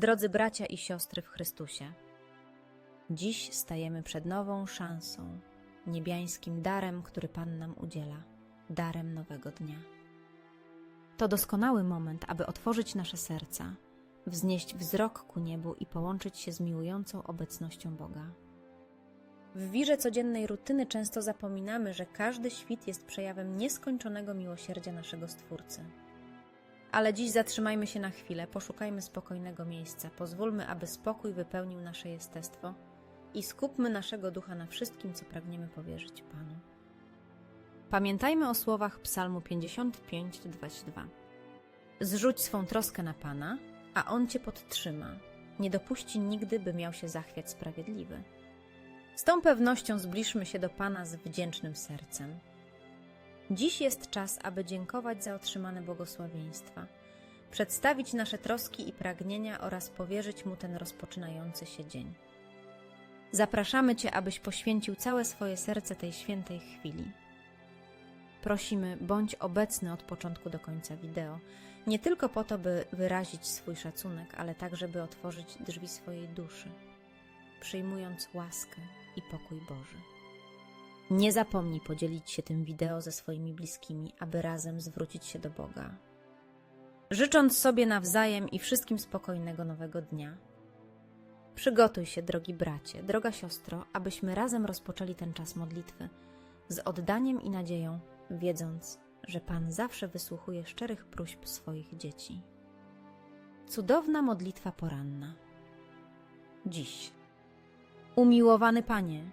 Drodzy bracia i siostry w Chrystusie, dziś stajemy przed nową szansą, niebiańskim darem, który Pan nam udziela, darem nowego dnia. To doskonały moment, aby otworzyć nasze serca, wznieść wzrok ku niebu i połączyć się z miłującą obecnością Boga. W wirze codziennej rutyny często zapominamy, że każdy świt jest przejawem nieskończonego miłosierdzia naszego Stwórcy. Ale dziś zatrzymajmy się na chwilę, poszukajmy spokojnego miejsca, pozwólmy, aby spokój wypełnił nasze jestestwo i skupmy naszego ducha na wszystkim, co pragniemy powierzyć Panu. Pamiętajmy o słowach Psalmu 55-22. Zrzuć swą troskę na Pana, a On cię podtrzyma. Nie dopuści nigdy, by miał się zachwiać sprawiedliwy. Z tą pewnością zbliżmy się do Pana z wdzięcznym sercem. Dziś jest czas, aby dziękować za otrzymane błogosławieństwa, przedstawić nasze troski i pragnienia oraz powierzyć Mu ten rozpoczynający się dzień. Zapraszamy Cię, abyś poświęcił całe swoje serce tej świętej chwili. Prosimy, bądź obecny od początku do końca wideo, nie tylko po to, by wyrazić swój szacunek, ale także, by otworzyć drzwi swojej duszy, przyjmując łaskę i pokój Boży. Nie zapomnij podzielić się tym wideo ze swoimi bliskimi, aby razem zwrócić się do Boga. Życząc sobie nawzajem i wszystkim spokojnego nowego dnia. Przygotuj się, drogi bracie, droga siostro, abyśmy razem rozpoczęli ten czas modlitwy z oddaniem i nadzieją, wiedząc, że Pan zawsze wysłuchuje szczerych próśb swoich dzieci. Cudowna modlitwa poranna. Dziś. Umiłowany Panie,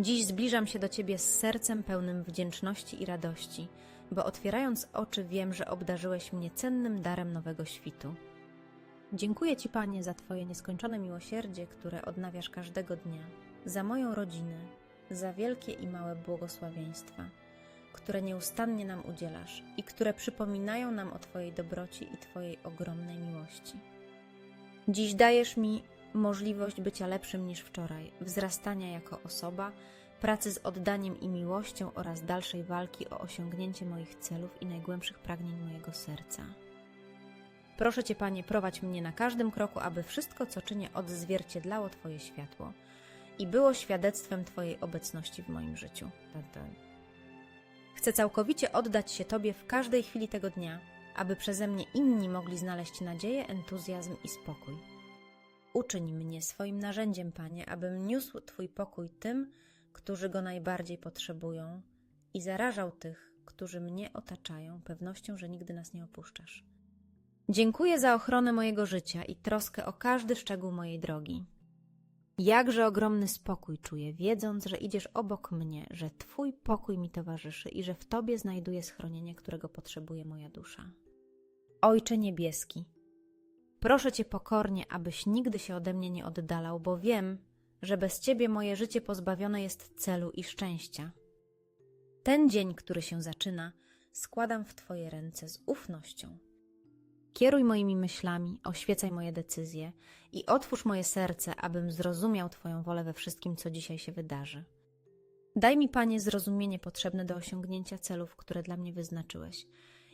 dziś zbliżam się do Ciebie z sercem pełnym wdzięczności i radości, bo otwierając oczy wiem, że obdarzyłeś mnie cennym darem nowego świtu. Dziękuję Ci, Panie, za Twoje nieskończone miłosierdzie, które odnawiasz każdego dnia, za moją rodzinę, za wielkie i małe błogosławieństwa, które nieustannie nam udzielasz i które przypominają nam o Twojej dobroci i Twojej ogromnej miłości. Dziś dajesz mi możliwość bycia lepszym niż wczoraj, wzrastania jako osoba, pracy z oddaniem i miłością oraz dalszej walki o osiągnięcie moich celów i najgłębszych pragnień mojego serca. Proszę Cię, Panie, prowadź mnie na każdym kroku, aby wszystko, co czynię, odzwierciedlało Twoje światło i było świadectwem Twojej obecności w moim życiu. Chcę całkowicie oddać się Tobie w każdej chwili tego dnia, aby przeze mnie inni mogli znaleźć nadzieję, entuzjazm i spokój. Uczyń mnie swoim narzędziem, Panie, abym niósł Twój pokój tym, którzy go najbardziej potrzebują i zarażał tych, którzy mnie otaczają, pewnością, że nigdy nas nie opuszczasz. Dziękuję za ochronę mojego życia i troskę o każdy szczegół mojej drogi. Jakże ogromny spokój czuję, wiedząc, że idziesz obok mnie, że Twój pokój mi towarzyszy i że w Tobie znajduję schronienie, którego potrzebuje moja dusza. Ojcze Niebieski, proszę Cię pokornie, abyś nigdy się ode mnie nie oddalał, bo wiem, że bez Ciebie moje życie pozbawione jest celu i szczęścia. Ten dzień, który się zaczyna, składam w Twoje ręce z ufnością. Kieruj moimi myślami, oświecaj moje decyzje i otwórz moje serce, abym zrozumiał Twoją wolę we wszystkim, co dzisiaj się wydarzy. Daj mi, Panie, zrozumienie potrzebne do osiągnięcia celów, które dla mnie wyznaczyłeś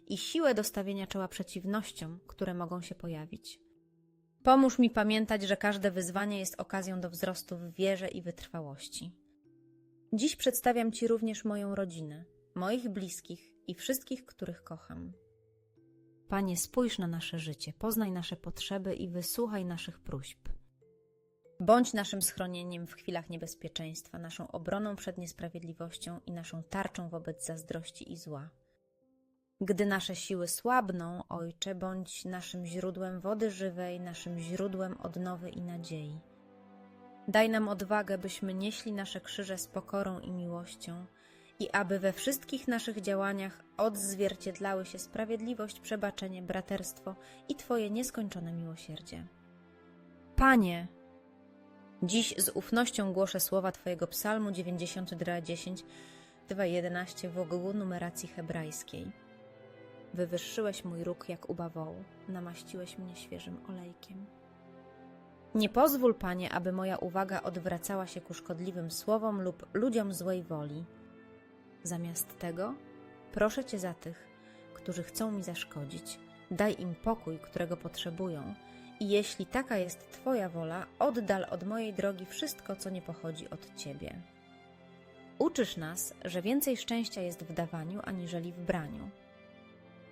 i siłę do stawienia czoła przeciwnościom, które mogą się pojawić. Pomóż mi pamiętać, że każde wyzwanie jest okazją do wzrostu w wierze i wytrwałości. Dziś przedstawiam Ci również moją rodzinę, moich bliskich i wszystkich, których kocham. Panie, spójrz na nasze życie, poznaj nasze potrzeby i wysłuchaj naszych próśb. Bądź naszym schronieniem w chwilach niebezpieczeństwa, naszą obroną przed niesprawiedliwością i naszą tarczą wobec zazdrości i zła. Gdy nasze siły słabną, Ojcze, bądź naszym źródłem wody żywej, naszym źródłem odnowy i nadziei. Daj nam odwagę, byśmy nieśli nasze krzyże z pokorą i miłością i aby we wszystkich naszych działaniach odzwierciedlały się sprawiedliwość, przebaczenie, braterstwo i Twoje nieskończone miłosierdzie. Panie, dziś z ufnością głoszę słowa Twojego psalmu 92.10, 2.11 w ogółu numeracji hebrajskiej. Wywyższyłeś mój róg jak u bawołu, namaściłeś mnie świeżym olejkiem. Nie pozwól, Panie, aby moja uwaga odwracała się ku szkodliwym słowom lub ludziom złej woli. Zamiast tego, proszę Cię za tych, którzy chcą mi zaszkodzić, daj im pokój, którego potrzebują I jeśli taka jest Twoja wola, oddal od mojej drogi wszystko, co nie pochodzi od Ciebie. Uczysz nas, że więcej szczęścia jest w dawaniu aniżeli w braniu.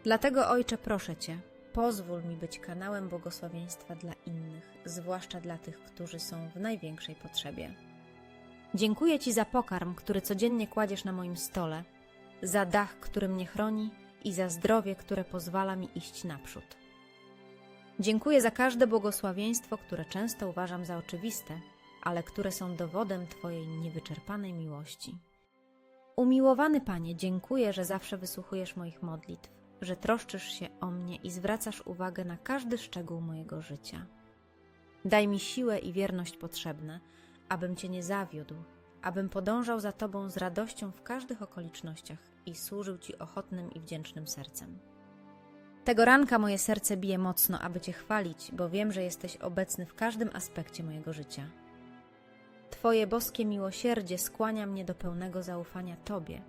Dlatego, Ojcze, proszę Cię, pozwól mi być kanałem błogosławieństwa dla innych, zwłaszcza dla tych, którzy są w największej potrzebie. Dziękuję Ci za pokarm, który codziennie kładziesz na moim stole, za dach, który mnie chroni i za zdrowie, które pozwala mi iść naprzód. Dziękuję za każde błogosławieństwo, które często uważam za oczywiste, ale które są dowodem Twojej niewyczerpanej miłości. Umiłowany Panie, dziękuję, że zawsze wysłuchujesz moich modlitw, że troszczysz się o mnie i zwracasz uwagę na każdy szczegół mojego życia. Daj mi siłę i wierność potrzebne, abym Cię nie zawiódł, abym podążał za Tobą z radością w każdych okolicznościach i służył Ci ochotnym i wdzięcznym sercem. Tego ranka moje serce bije mocno, aby Cię chwalić, bo wiem, że jesteś obecny w każdym aspekcie mojego życia. Twoje boskie miłosierdzie skłania mnie do pełnego zaufania Tobie,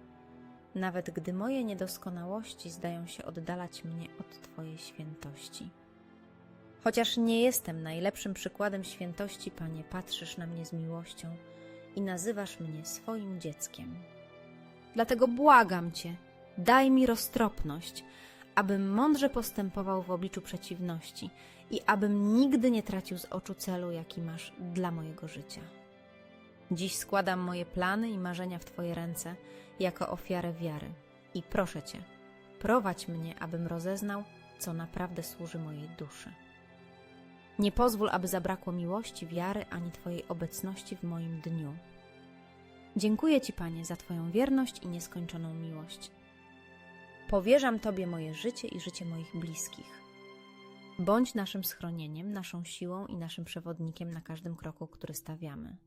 nawet gdy moje niedoskonałości zdają się oddalać mnie od Twojej świętości. Chociaż nie jestem najlepszym przykładem świętości, Panie, patrzysz na mnie z miłością i nazywasz mnie swoim dzieckiem. Dlatego błagam Cię, daj mi roztropność, abym mądrze postępował w obliczu przeciwności i abym nigdy nie tracił z oczu celu, jaki masz dla mojego życia. Dziś składam moje plany i marzenia w Twoje ręce jako ofiarę wiary i proszę Cię, prowadź mnie, abym rozeznał, co naprawdę służy mojej duszy. Nie pozwól, aby zabrakło miłości, wiary ani Twojej obecności w moim dniu. Dziękuję Ci, Panie, za Twoją wierność i nieskończoną miłość. Powierzam Tobie moje życie i życie moich bliskich. Bądź naszym schronieniem, naszą siłą i naszym przewodnikiem na każdym kroku, który stawiamy.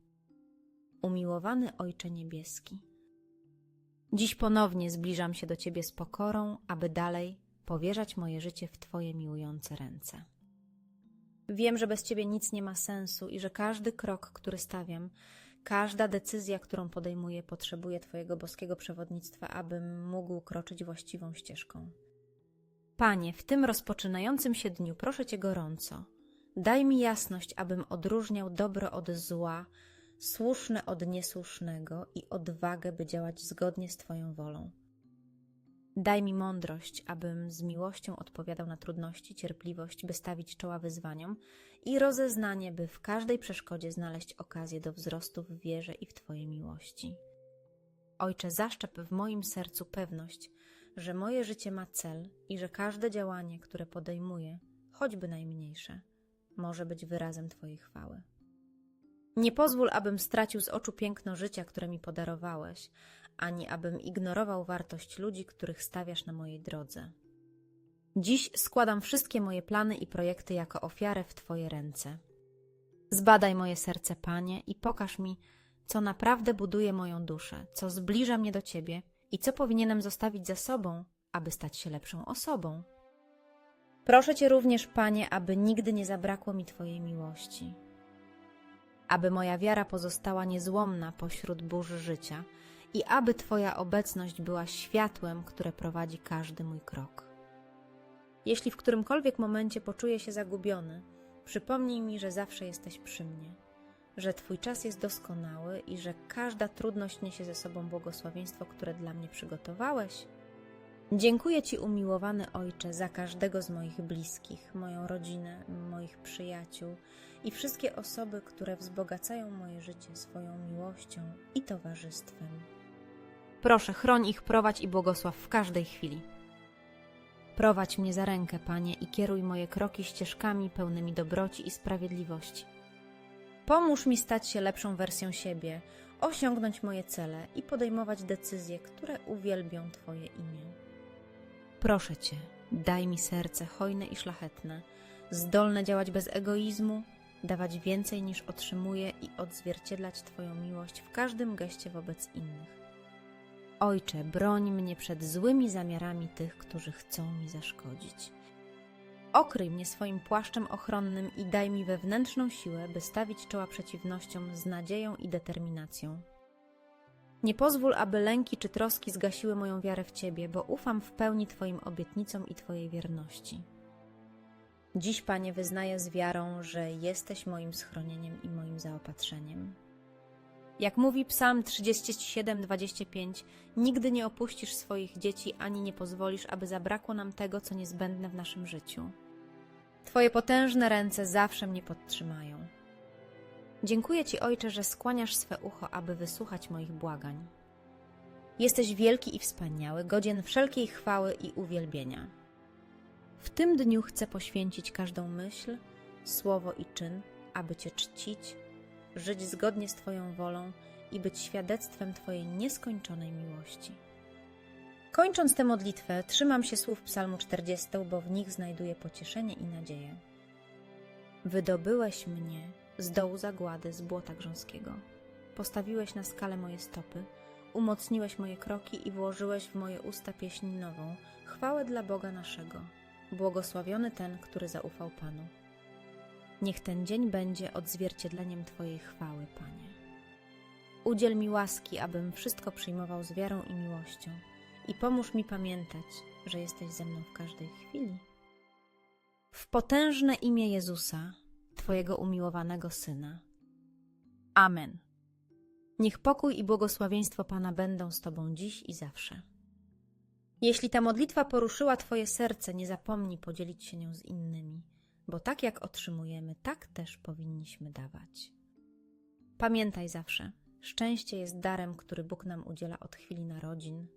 Umiłowany Ojcze Niebieski, dziś ponownie zbliżam się do Ciebie z pokorą, aby dalej powierzać moje życie w Twoje miłujące ręce. Wiem, że bez Ciebie nic nie ma sensu i że każdy krok, który stawiam, każda decyzja, którą podejmuję, potrzebuje Twojego boskiego przewodnictwa, abym mógł kroczyć właściwą ścieżką. Panie, w tym rozpoczynającym się dniu proszę Cię gorąco, daj mi jasność, abym odróżniał dobro od zła, słuszne od niesłusznego i odwagę, by działać zgodnie z Twoją wolą. Daj mi mądrość, abym z miłością odpowiadał na trudności, cierpliwość, by stawić czoła wyzwaniom i rozeznanie, by w każdej przeszkodzie znaleźć okazję do wzrostu w wierze i w Twojej miłości. Ojcze, zaszczep w moim sercu pewność, że moje życie ma cel i że każde działanie, które podejmuję, choćby najmniejsze, może być wyrazem Twojej chwały. Nie pozwól, abym stracił z oczu piękno życia, które mi podarowałeś, ani abym ignorował wartość ludzi, których stawiasz na mojej drodze. Dziś składam wszystkie moje plany i projekty jako ofiarę w Twoje ręce. Zbadaj moje serce, Panie, i pokaż mi, co naprawdę buduje moją duszę, co zbliża mnie do Ciebie i co powinienem zostawić za sobą, aby stać się lepszą osobą. Proszę Cię również, Panie, aby nigdy nie zabrakło mi Twojej miłości, aby moja wiara pozostała niezłomna pośród burzy życia i aby Twoja obecność była światłem, które prowadzi każdy mój krok. Jeśli w którymkolwiek momencie poczuję się zagubiony, przypomnij mi, że zawsze jesteś przy mnie, że Twój czas jest doskonały i że każda trudność niesie ze sobą błogosławieństwo, które dla mnie przygotowałeś. Dziękuję Ci, umiłowany Ojcze, za każdego z moich bliskich, moją rodzinę, moich przyjaciół i wszystkie osoby, które wzbogacają moje życie swoją miłością i towarzystwem. Proszę, chroń ich, prowadź i błogosław w każdej chwili. Prowadź mnie za rękę, Panie, i kieruj moje kroki ścieżkami pełnymi dobroci i sprawiedliwości. Pomóż mi stać się lepszą wersją siebie, osiągnąć moje cele i podejmować decyzje, które uwielbią Twoje imię. Proszę Cię, daj mi serce hojne i szlachetne, zdolne działać bez egoizmu, dawać więcej niż otrzymuję i odzwierciedlać Twoją miłość w każdym geście wobec innych. Ojcze, broń mnie przed złymi zamiarami tych, którzy chcą mi zaszkodzić. Okryj mnie swoim płaszczem ochronnym i daj mi wewnętrzną siłę, by stawić czoła przeciwnościom z nadzieją i determinacją. Nie pozwól, aby lęki czy troski zgasiły moją wiarę w Ciebie, bo ufam w pełni Twoim obietnicom i Twojej wierności. Dziś, Panie, wyznaję z wiarą, że jesteś moim schronieniem i moim zaopatrzeniem. Jak mówi Psalm 37:25, nigdy nie opuścisz swoich dzieci ani nie pozwolisz, aby zabrakło nam tego, co niezbędne w naszym życiu. Twoje potężne ręce zawsze mnie podtrzymają. Dziękuję Ci, Ojcze, że skłaniasz swe ucho, aby wysłuchać moich błagań. Jesteś wielki i wspaniały, godzien wszelkiej chwały i uwielbienia. W tym dniu chcę poświęcić każdą myśl, słowo i czyn, aby Cię czcić, żyć zgodnie z Twoją wolą i być świadectwem Twojej nieskończonej miłości. Kończąc tę modlitwę, trzymam się słów Psalmu 40, bo w nich znajduję pocieszenie i nadzieję. Wydobyłeś mnie z dołu zagłady, z błota grząskiego. Postawiłeś na skalę moje stopy, umocniłeś moje kroki i włożyłeś w moje usta pieśń nową, chwałę dla Boga naszego. Błogosławiony ten, który zaufał Panu. Niech ten dzień będzie odzwierciedleniem Twojej chwały, Panie. Udziel mi łaski, abym wszystko przyjmował z wiarą i miłością i pomóż mi pamiętać, że jesteś ze mną w każdej chwili. W potężne imię Jezusa, Twojego umiłowanego Syna. Amen. Niech pokój i błogosławieństwo Pana będą z Tobą dziś i zawsze. Jeśli ta modlitwa poruszyła Twoje serce, nie zapomnij podzielić się nią z innymi, bo tak jak otrzymujemy, tak też powinniśmy dawać. Pamiętaj zawsze, szczęście jest darem, który Bóg nam udziela od chwili narodzin